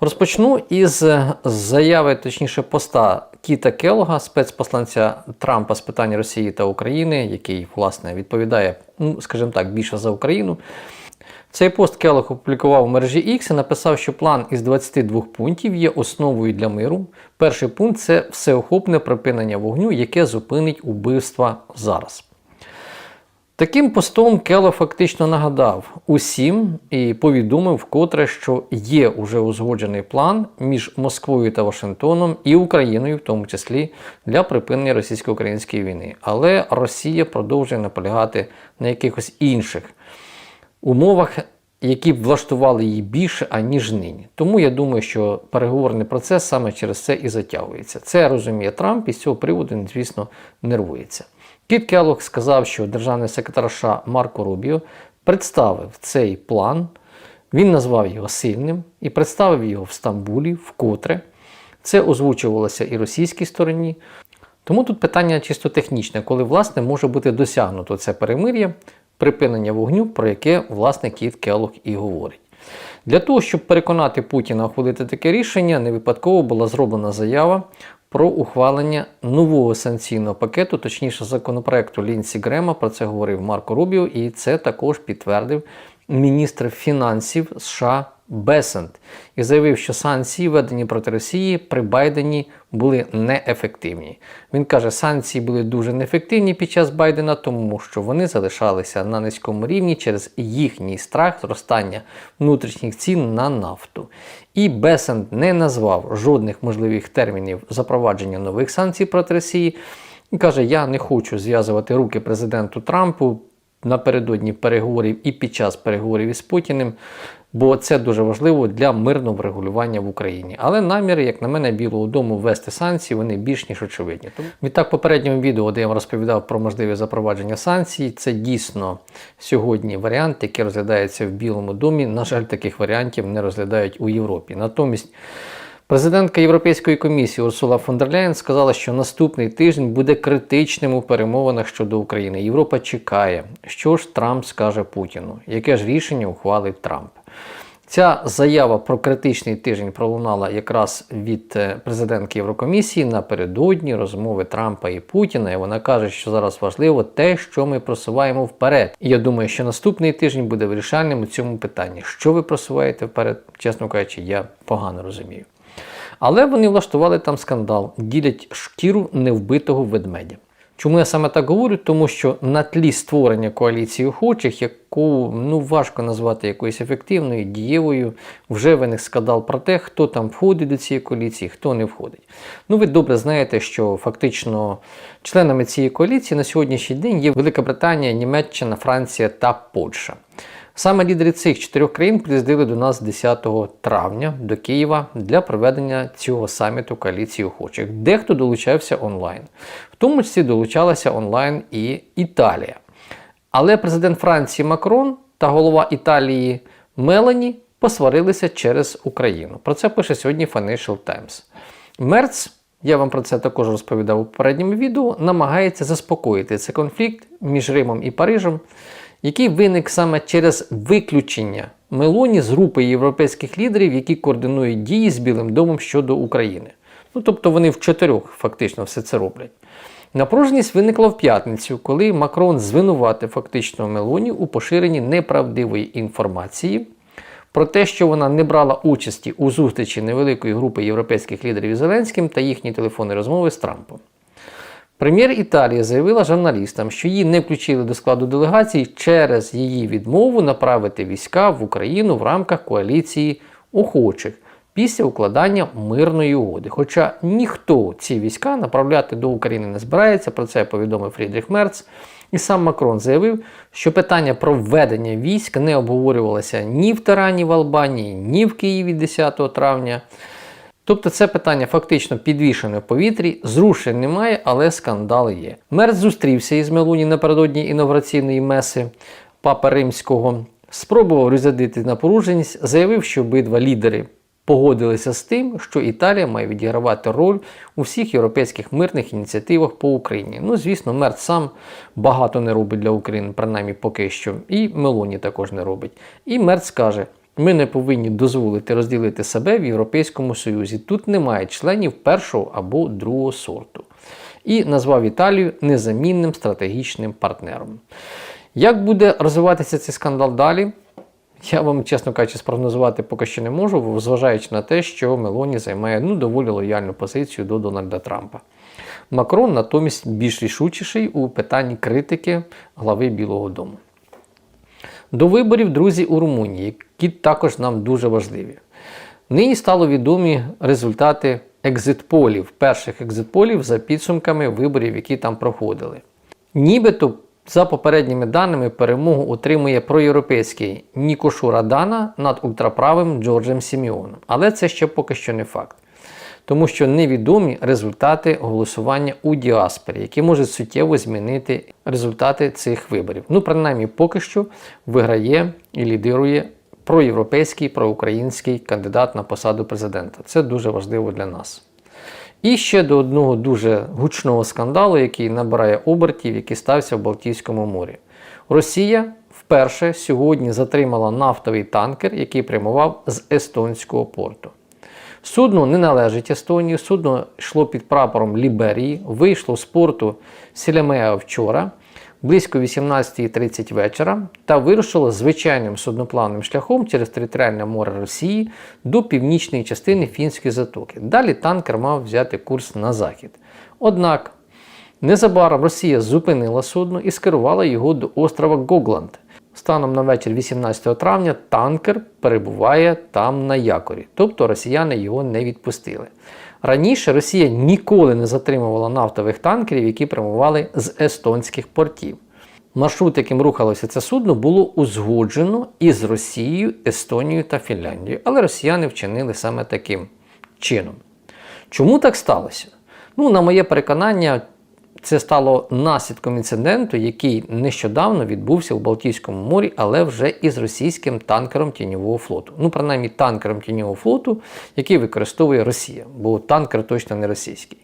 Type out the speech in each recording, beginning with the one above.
Розпочну із заяви, точніше, поста Кіта Келога, спецпосланця Трампа з питань Росії та України, який, власне, відповідає, ну, скажімо так, більше за Україну. Цей пост Келог опублікував в мережі X і написав, що план із 22 пунктів є основою для миру. Перший пункт це всеохопне припинення вогню, яке зупинить убивства зараз. Таким постом Кело фактично нагадав усім і повідомив вкотре, що є уже узгоджений план між Москвою та Вашингтоном і Україною, в тому числі для припинення російсько-української війни. Але Росія продовжує наполягати на якихось інших умовах, які б влаштували її більше, аніж нині. Тому я думаю, що переговорний процес саме через це і затягується. Це розуміє Трамп і з цього приводу, звісно, нервується. Кіт Келлог сказав, що державний секретар США Марко Рубіо представив цей план, він назвав його сильним і представив його в Стамбулі вкотре. Це озвучувалося і російській стороні. Тому тут питання чисто технічне, коли власне може бути досягнуто це перемир'я, припинення вогню, про яке власне Кіт Келлог і говорить. Для того, щоб переконати Путіна ухвалити таке рішення, не випадково була зроблена заява про ухвалення нового санкційного пакету, точніше законопроекту Лінсі Грема. Про це говорив Марко Рубіо, і це також підтвердив міністр фінансів США Бесент і заявив, що санкції, введені проти Росії, при Байдені були неефективні. Він каже, санкції були дуже неефективні під час Байдена, тому що вони залишалися на низькому рівні через їхній страх зростання внутрішніх цін на нафту. І Бесент не назвав жодних можливих термінів запровадження нових санкцій проти Росії. І каже, я не хочу зв'язувати руки президенту Трампу напередодні переговорів і під час переговорів із Путіним, бо це дуже важливо для мирного врегулювання в Україні. Але наміри, як на мене, Білого Дому ввести санкції, вони більш ніж очевидні. Тому відтак, попередньому відео, де я вам розповідав про можливе запровадження санкцій, це дійсно сьогодні варіант, який розглядається в Білому домі. На жаль, таких варіантів не розглядають у Європі. Натомість. Президентка Європейської комісії Урсула фон дер Ляєн сказала, що наступний тиждень буде критичним у перемовинах щодо України. Європа чекає, що ж Трамп скаже Путіну, яке ж рішення ухвалить Трамп. Ця заява про критичний тиждень пролунала якраз від е, президентки Єврокомісії напередодні розмови Трампа і Путіна. І вона каже, що зараз важливо те, що ми просуваємо вперед. І я думаю, що наступний тиждень буде вирішальним у цьому питанні. Що ви просуваєте вперед, чесно кажучи, я погано розумію. Але вони влаштували там скандал, ділять шкіру невбитого ведмедя. Чому я саме так говорю? Тому що на тлі створення коаліції охочих, яку ну важко назвати якоюсь ефективною, дієвою, вже виник скандал про те, хто там входить до цієї коаліції, хто не входить. Ну, ви добре знаєте, що фактично членами цієї коаліції на сьогоднішній день є Велика Британія, Німеччина, Франція та Польща. Саме лідери цих чотирьох країн приїздили до нас 10 травня до Києва для проведення цього саміту коаліції охочих. Дехто долучався онлайн, в тому числі долучалася онлайн і Італія. Але президент Франції Макрон та голова Італії Мелані посварилися через Україну. Про це пише сьогодні Financial Times. Мерц. Я вам про це також розповідав у попередньому відео. Намагається заспокоїти цей конфлікт між Римом і Парижем який виник саме через виключення Мелоні з групи європейських лідерів, які координують дії з Білим домом щодо України. Ну, Тобто вони в чотирьох фактично все це роблять. Напруженість виникла в п'ятницю, коли Макрон звинуватив фактично Мелоні у поширенні неправдивої інформації про те, що вона не брала участі у зустрічі невеликої групи європейських лідерів із Зеленським та їхні телефонні розмови з Трампом. Прем'єр Італії заявила журналістам, що її не включили до складу делегації через її відмову направити війська в Україну в рамках коаліції охочих після укладання мирної угоди. Хоча ніхто ці війська направляти до України не збирається, про це повідомив Фрідріх Мерц. І сам Макрон заявив, що питання про введення військ не обговорювалося ні в Тарані в Албанії, ні в Києві 10 травня. Тобто це питання фактично підвішене в повітрі, зрушень немає, але скандал є. Мерц зустрівся із Мелуні напередодні інавгураційної меси Папа Римського, спробував розрядити напруженість, заявив, що обидва лідери погодилися з тим, що Італія має відігравати роль у всіх європейських мирних ініціативах по Україні. Ну, звісно, Мерц сам багато не робить для України, принаймні поки що, і Мелоні також не робить. І Мерц каже. Ми не повинні дозволити розділити себе в Європейському Союзі. Тут немає членів першого або другого сорту. І назвав Італію незамінним стратегічним партнером. Як буде розвиватися цей скандал далі? Я вам, чесно кажучи, спрогнозувати поки що не можу, зважаючи на те, що Мелоні займає ну, доволі лояльну позицію до Дональда Трампа. Макрон натомість більш рішучіший у питанні критики глави Білого Дому. До виборів, друзі, у Румунії, які також нам дуже важливі. Нині стало відомі результати екзитполів, перших екзитполів за підсумками виборів, які там проходили. Нібито, за попередніми даними, перемогу отримує проєвропейський Нікошу Радана над ультраправим Джорджем Сіміоном. Але це ще поки що не факт. Тому що невідомі результати голосування у діаспорі, які можуть суттєво змінити результати цих виборів. Ну, принаймні, поки що виграє і лідирує проєвропейський, проукраїнський кандидат на посаду президента. Це дуже важливо для нас. І ще до одного дуже гучного скандалу, який набирає обертів, який стався в Балтійському морі. Росія вперше сьогодні затримала нафтовий танкер, який прямував з естонського порту. Судно не належить Естонії, судно йшло під прапором Ліберії, вийшло з порту Сілямея вчора близько 18.30 вечора та вирушило звичайним судноплавним шляхом через територіальне море Росії до північної частини Фінської затоки. Далі танкер мав взяти курс на захід. Однак незабаром Росія зупинила судно і скерувала його до острова Гогланд. Станом на вечір 18 травня танкер перебуває там на якорі, тобто росіяни його не відпустили. Раніше Росія ніколи не затримувала нафтових танкерів, які прямували з естонських портів. Маршрут, яким рухалося це судно, було узгоджено із Росією, Естонією та Фінляндією, але росіяни вчинили саме таким чином. Чому так сталося? Ну, на моє переконання, це стало наслідком інциденту, який нещодавно відбувся у Балтійському морі, але вже із російським танкером тіньового флоту. Ну, принаймні, танкером тіньового флоту, який використовує Росія, бо танкер точно не російський.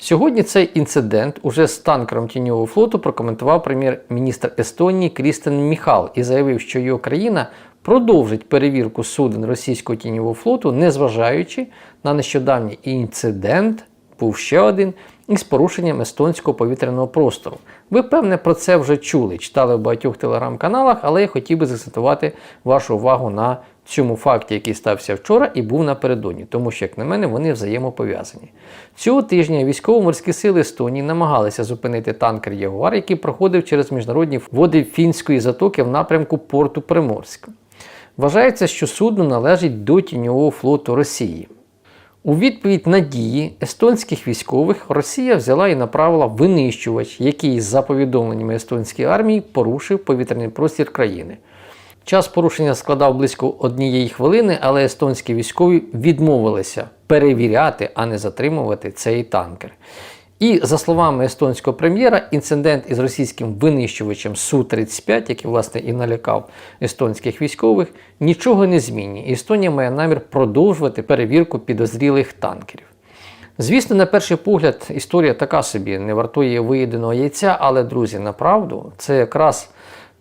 Сьогодні цей інцидент уже з танкером тіньового флоту прокоментував прем'єр-міністр Естонії Крістен Міхал і заявив, що його країна продовжить перевірку суден російського тіньового флоту, незважаючи на нещодавній інцидент, був ще один із порушенням естонського повітряного простору. Ви, певне, про це вже чули, читали в багатьох телеграм-каналах, але я хотів би закцентувати вашу увагу на цьому факті, який стався вчора і був напередодні, тому що, як на мене, вони взаємопов'язані. Цього тижня військово-морські сили Естонії намагалися зупинити танкер Ягуар, який проходив через міжнародні води фінської затоки в напрямку порту Приморськ. Вважається, що судно належить до тіньового флоту Росії. У відповідь на дії естонських військових Росія взяла і направила винищувач, який, за повідомленнями естонської армії, порушив повітряний простір країни. Час порушення складав близько однієї хвилини, але естонські військові відмовилися перевіряти, а не затримувати цей танкер. І за словами естонського прем'єра, інцидент із російським винищувачем Су-35, який власне і налякав естонських військових, нічого не змінює. Естонія має намір продовжувати перевірку підозрілих танкерів. Звісно, на перший погляд, історія така собі не вартує виєденого яйця, але, друзі, направду, це якраз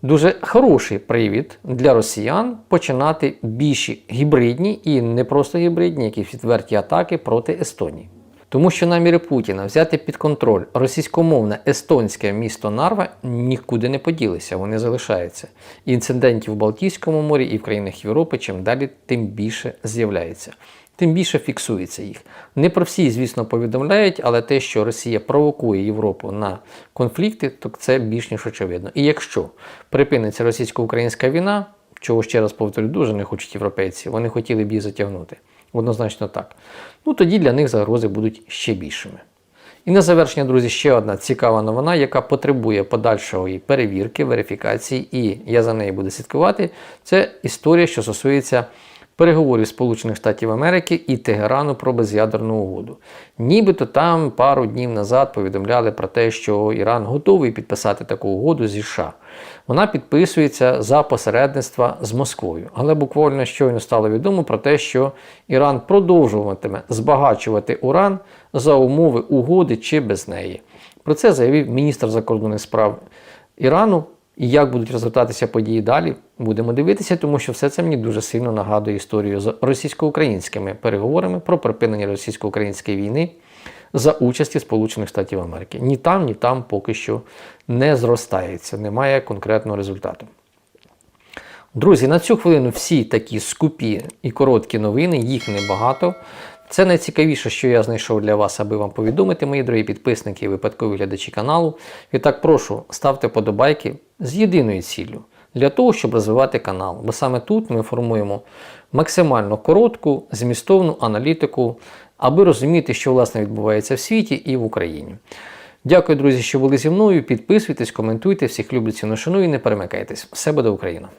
дуже хороший привід для росіян починати більші гібридні і не просто гібридні, якісь відверті атаки проти Естонії. Тому що наміри Путіна взяти під контроль російськомовне естонське місто Нарва нікуди не поділися, вони залишаються. Інцидентів в Балтійському морі і в країнах Європи чим далі, тим більше з'являється. Тим більше фіксується їх. Не про всі, звісно, повідомляють, але те, що Росія провокує Європу на конфлікти, то це більш ніж очевидно. І якщо припиниться російсько-українська війна, чого ще раз повторю, дуже не хочуть європейці, вони хотіли б її затягнути. Однозначно так. Ну тоді для них загрози будуть ще більшими. І на завершення, друзі, ще одна цікава новина, яка потребує подальшої перевірки, верифікації, і я за нею буду слідкувати. Це історія, що стосується переговорів Сполучених Штатів Америки і Тегерану про без'ядерну угоду. Нібито там пару днів назад повідомляли про те, що Іран готовий підписати таку угоду зі США. Вона підписується за посередництва з Москвою. Але буквально щойно стало відомо про те, що Іран продовжуватиме збагачувати Уран за умови угоди чи без неї. Про це заявив міністр закордонних справ Ірану І як будуть розвиватися події далі, будемо дивитися, тому що все це мені дуже сильно нагадує історію з російсько-українськими переговорами про припинення російсько-української війни за участі Сполучених Штатів Америки. Ні там, ні там поки що не зростається, немає конкретного результату. Друзі, на цю хвилину всі такі скупі і короткі новини, їх небагато. Це найцікавіше, що я знайшов для вас, аби вам повідомити, мої дорогі підписники і випадкові глядачі каналу. Відтак прошу ставте подобайки з єдиною ціллю для того, щоб розвивати канал. Бо саме тут ми формуємо максимально коротку, змістовну аналітику, аби розуміти, що власне відбувається в світі і в Україні. Дякую, друзі, що були зі мною. Підписуйтесь, коментуйте, всіх люблю, ціну шаную і не перемикайтесь. Все буде Україна!